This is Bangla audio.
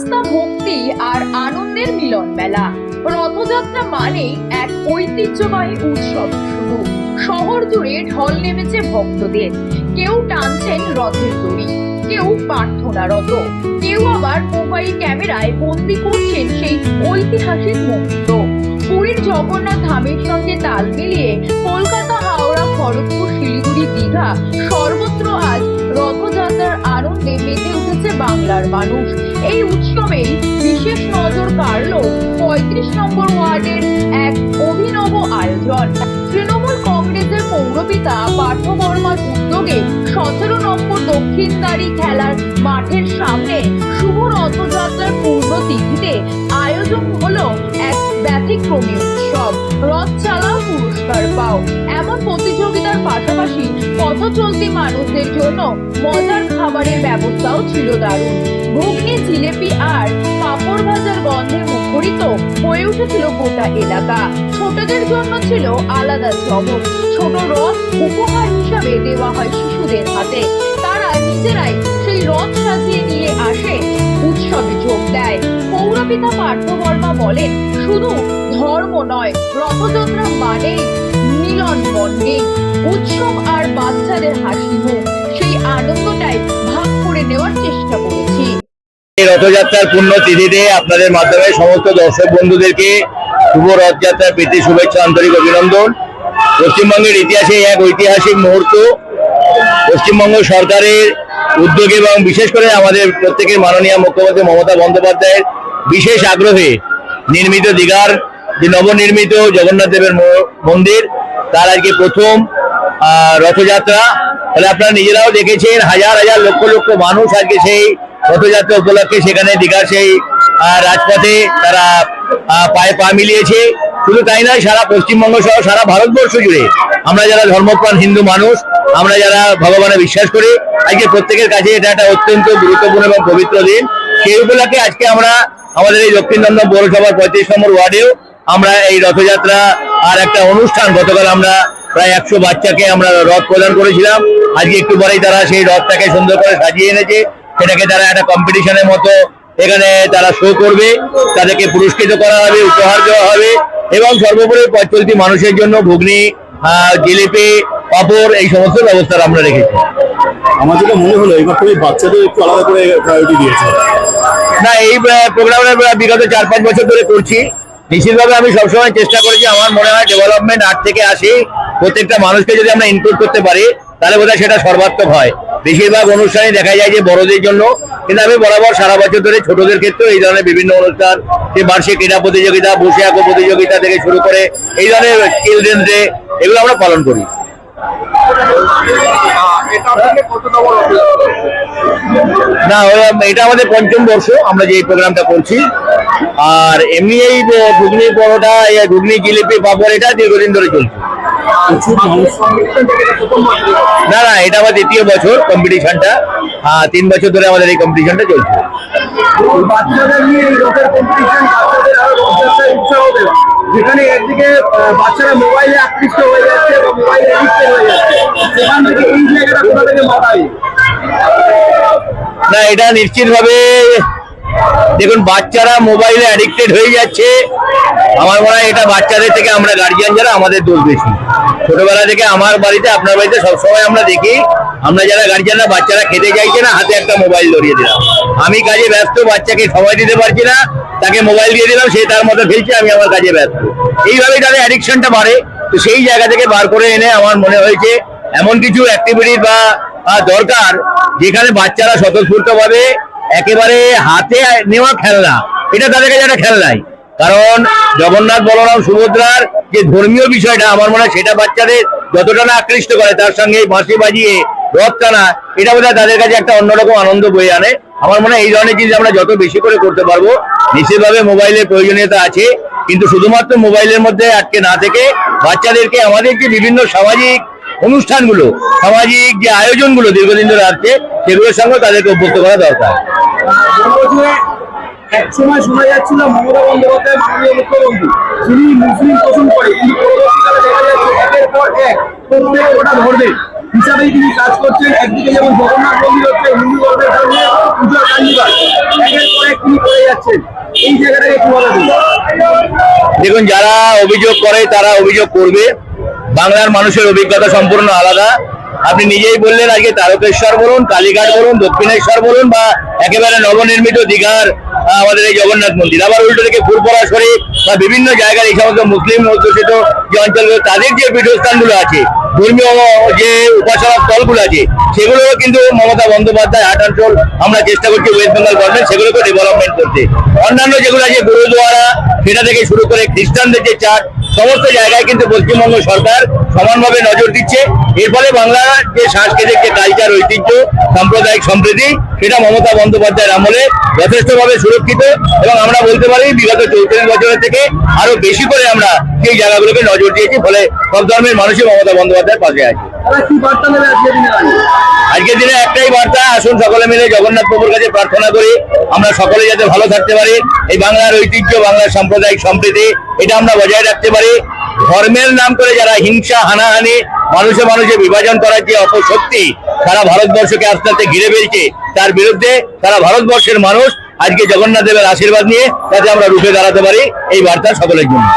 আস্থা ভক্তি আর আনন্দের মিলন মেলা। রথযাত্রা মানেই এক ঐতিহ্যবাহী উৎসব শুরু শহর জুড়ে ঢল নেমেছে ভক্তদের। কেউ টানছেন রথের দড়ি, কেউ প্রার্থনারত কেউ আবার মোবাইল ক্যামেরায় বন্দি করছেন সেই ঐতিহাসিক মুহূর্ত পুরীর জগন্নাথ ধামের সঙ্গে তাল মিলিয়ে কলকাতা, হাওড়া, খড়গপুর, শিলিগুড়ি বাংলার মানুষ। এই উৎসবেই বিশেষ নজর কাড়ল পঁয়ত্রিশ নম্বর ওয়ার্ডের এক অভিনব আয়োজন। তৃণমূল কংগ্রেসের পৌরপিতা পার্থ বর্মার উদ্যোগে সতেরো নম্বর দক্ষিণদারি খেলার মাঠের সামনে শুভ রথযাত্রার পূর্ণ তিথিতে আয়োজন হলো এক ব্যতিক্রমী উৎসব। রথ চালাও পুরস্কার পাও। এমন প্রতিযোগিতার পাশাপাশি মানুষদের জন্য মজার খাবারের ব্যবস্থাও ছিল দারুণ। ঘুগনি, জিলেপি আর পাঁপড় ভাজার গন্ধে মুখরিত হয়ে উঠেছিল গোটা এলাকা। ছোটদের জন্য ছিল আলাদা চমক। ছোট রথ উপহার হিসাবে দেওয়া হয় শিশুদের হাতে। তারা নিজেরাই সেই রথ সাজিয়ে নিয়ে আসে, উৎসবে যোগ দেয়। পৌরপিতা পার্থ বর্মা বলেন, শুধু ধর্ম নয়, রথযাত্রা মানেই মিলন বন্ডিং উৎসব আর বাচ্চাদের হাসি সেই আনন্দটাই ভাগ করে নেওয়ার চেষ্টা করেছি। রথযাত্রার আপনাদের মাধ্যমে সমস্ত দর্শক বন্ধুদেরকে শুভ রথযাত্রার প্রীতি, শুভেচ্ছা, আন্তরিক অভিনন্দন। পশ্চিমবঙ্গের ইতিহাসে এক ঐতিহাসিক মুহূর্ত। পশ্চিমবঙ্গ সরকারের উদ্যোগে এবং বিশেষ করে আমাদের প্রত্যেকের মাননীয় মুখ্যমন্ত্রী মমতা বন্দ্যোপাধ্যায়ের বিশেষ আগ্রহে নির্মিত দীঘার, যে নবনির্মিত জগন্নাথ দেবের মন্দির তার আজকে প্রথম রথযাত্রা। তাহলে আপনারা নিজেরাও দেখেছেন, হাজার হাজার লক্ষ লক্ষ মানুষ আজকে সেই রথযাত্রা উপলক্ষে সেখানে দীঘার সেই রাজপথে তারা পায়ে পা মিলিয়েছে। শুধু তাই নয়, সারা পশ্চিমবঙ্গ সহ সারা ভারতবর্ষ জুড়ে আমরা যারা ধর্মপ্রাণ হিন্দু মানুষ, আমরা যারা ভগবানে বিশ্বাস করি, আজকে প্রত্যেকের কাছে এটা একটা অত্যন্ত গুরুত্বপূর্ণ এবং পবিত্র দিন। সেই উপলক্ষে আজকে আমরা আমাদের এই দক্ষিণ দমদম পৌরসভার পঁয়ত্রিশ নম্বর ওয়ার্ডেও আমরা এই রথযাত্রা আর একটা অনুষ্ঠান গতকাল আমরা প্রায় একশো বাচ্চাকে আমরা রথ প্রদান করেছিলাম। আজকে একটু পরেই তারা সেই রথটাকে সুন্দর করে সাজিয়ে এনেছে। সেটাকে তারা একটা কম্পিটিশনের মতো এখানে তারা শো করবে। তাদেরকে পুরস্কৃত করা হবে উপহার দেওয়া হবে এবং সর্বোপরি পথ চলতি মানুষের জন্য ঘুগনি জিলিপি পাপড় এই সমস্ত ব্যবস্থা আমরা রেখেছি। আমার যেটা মনে হলো এবার তুমি বাচ্চাদের একটু আলাদা করে প্রায়োরিটি দিয়েছে। না এই প্রোগ্রামটা বিগত চার পাঁচ বছর ধরে করছি। নিশ্চিতভাবে আমি সবসময় চেষ্টা করেছি, আমার মনে হয় ডেভেলপমেন্ট আর্ট থেকে আসি। প্রত্যেকটা মানুষকে যদি আমরা ইনক্লুড করতে পারি, তাহলে বোধহয় সেটা সর্বাত্মক হয়। বেশিরভাগ অনুষ্ঠানে দেখা যায় যে বড়দের জন্য, কিন্তু আমি বরাবর সারা বছর ধরে ছোটদের ক্ষেত্রেও এই ধরনের বিভিন্ন অনুষ্ঠান, যে বার্ষিক ক্রীড়া প্রতিযোগিতা বসে আঁকো প্রতিযোগিতা থেকে শুরু করে এই ধরনের চিলড্রেন ডে, এগুলো আমরা পালন করি। না এটা আমাদের পঞ্চম বর্ষ, আমরা যে প্রোগ্রামটা করছি। আর এমনি এই ঘুগনি পরোটা ঘুগনি জিলিপি, পাপড়, এটা দীর্ঘদিন ধরে চলছে। না না, এটা আমার দ্বিতীয় বছর কম্পিটিশনটা তিন বছর ধরে আমাদের এই কম্পিটিশনটা চলছে। যেখানে একদিকে বাচ্চারা মোবাইলে আকৃষ্ট হয়ে যাচ্ছে মোবাইলে হয়ে যাচ্ছে। সেখান থেকে এই জায়গাটা কোথা থেকে মাথায় না, এটা নিশ্চিতভাবে দেখুন, বাচ্চারা মোবাইলে অ্যাডিক্টেড হয়ে যাচ্ছে। আমার মনে হয় এটা বাচ্চাদের থেকে আমরা গার্জিয়ান যারা, আমাদের দোষ বেশি। ছোটবেলা থেকে আমার বাড়িতে, আপনার বাড়িতে সবসময় আমরা দেখি, আমরা যারা গার্জিয়ানরা বাচ্চারা খেতে চাইছে না, হাতে একটা মোবাইল ধরিয়ে দিলাম। আমি কাজে ব্যস্ত, বাচ্চাকে সময় দিতে পারছি না, তাকে মোবাইল দিয়ে দিলাম, সে তার মতো ফেলছে, আমি আমার কাজে ব্যস্ত। এইভাবেই তাদের অ্যাডিকশনটা বাড়ে। তো সেই জায়গা থেকে বার করে এনে আমার মনে হয়েছে এমন কিছু অ্যাক্টিভিটি বা দরকার যেখানে বাচ্চারা স্বতঃস্ফূর্ত ভাবে একেবারে হাতে নেওয়া খেলনা। এটা তাদের কাছে একটা খেলনাই কারণ জগন্নাথ বলরাম সুভদ্রার যে ধর্মীয় বিষয়টা, আমার মনে হয় সেটা বাচ্চাদের যতটা না আকৃষ্ট করে, তার সঙ্গে বাঁশি বাজিয়ে রথ টানা, এটা বোধহয় তাদের কাছে একটা অন্যরকম আনন্দ বয়ে আনে। আমার মনে হয় এই ধরনের জিনিস আমরা যত বেশি করে করতে পারব, নিশ্চিতভাবে মোবাইলের প্রয়োজনীয়তা আছে। কিন্তু শুধুমাত্র মোবাইলের মধ্যে আটকে না থেকে বাচ্চাদেরকে আমাদের যে বিভিন্ন সামাজিক অনুষ্ঠানগুলো সামাজিক যে আয়োজনগুলো দীর্ঘদিন ধরে আসছে সেগুলোর সঙ্গে তাদেরকে অভ্যস্ত করা দরকার। এক সময় শোনা যাচ্ছিল মমতা বন্দ্যোপাধ্যায় মাননীয় মুখ্যমন্ত্রী। তিনি মুসলিম পছন্দ করে কিন্তু পরবর্তীকালে দেখা যাচ্ছে একের পর এক প্রত্যেক ওটা ধরবে। হিসাবেই তিনি কাজ করছেন। একদিকে যেমন জগন্নাথ মন্দির হচ্ছে হিন্দু ধর্মের একের পর এক তিনি করে যাচ্ছেন। এই জায়গাটাকে? দেখুন যারা অভিযোগ করে তারা অভিযোগ করবে। বাংলার মানুষের অভিজ্ঞতা সম্পূর্ণ আলাদা। আপনি নিজেই বললেন আজকে তারকেশ্বর বলুন, কালীঘাট বলুন, দক্ষিণেশ্বর বলুন বা একেবারে নবনির্মিত দীঘার আমাদের এই জগন্নাথ মন্দির। আবার উল্টো দিকে ফুরপরা শরীফ বা বিভিন্ন জায়গার এই সমস্ত মুসলিম অধ্যুষিত যে অঞ্চলগুলো, তাদের যে পীঠস্থানগুলো আছে, ধর্মীয় যে উপাসনা স্থলগুলো আছে সেগুলো কিন্তু মমতা বন্দ্যোপাধ্যায় আট অঞ্চল আমরা চেষ্টা করছি ওয়েস্ট বেঙ্গল গভর্নমেন্ট সেগুলোকে ডেভেলপমেন্ট করতে। অন্যান্য যেগুলো আছে, গুরুদুয়ারা, সেটা থেকে শুরু করে খ্রিস্টানদের যে চার্চ সমস্ত জায়গায় কিন্তু পশ্চিমবঙ্গ সরকার সমানভাবে নজর দিচ্ছে। এর ফলে বাংলার যে সাংস্কৃতিক, যে কালচার ঐতিহ্য, সাম্প্রদায়িক সম্প্রীতি, সেটা মমতা বন্দ্যোপাধ্যায়ের আমলে যথেষ্টভাবে সুরক্ষিত এবং আমরা বলতে পারি বিগত চৌত্রিশ বছরের থেকে আরও বেশি করে আমরা সেই জায়গাগুলোকে নজর দিয়েছি। ফলে সব ধর্মের মানুষই মমতা বন্দ্যোপাধ্যায়ের পাশে আছে। আজকের দিনে একটাই বার্তা, আসুন সকলে মিলে জগন্নাথ প্রভুর কাছে প্রার্থনা করি। আমরা সকলে যাতে ভালো থাকতে পারি। এই বাংলার ঐতিহ্য, বাংলার সাম্প্রদায়িক সম্প্রীতি, এটা আমরা বজায় রাখতে পারি। ধর্মের নাম করে যারা হিংসা, হানাহানি, মানুষে মানুষে বিভাজন করার যে অপশক্তি তারা ভারতবর্ষকে আস্তে আস্তে ঘিরে ফেলছে, তার বিরুদ্ধে তারা ভারতবর্ষের মানুষ আজকে জগন্নাথ দেবের আশীর্বাদ নিয়ে যাতে আমরা রুখে দাঁড়াতে পারি। এই বার্তা সকলের জন্য।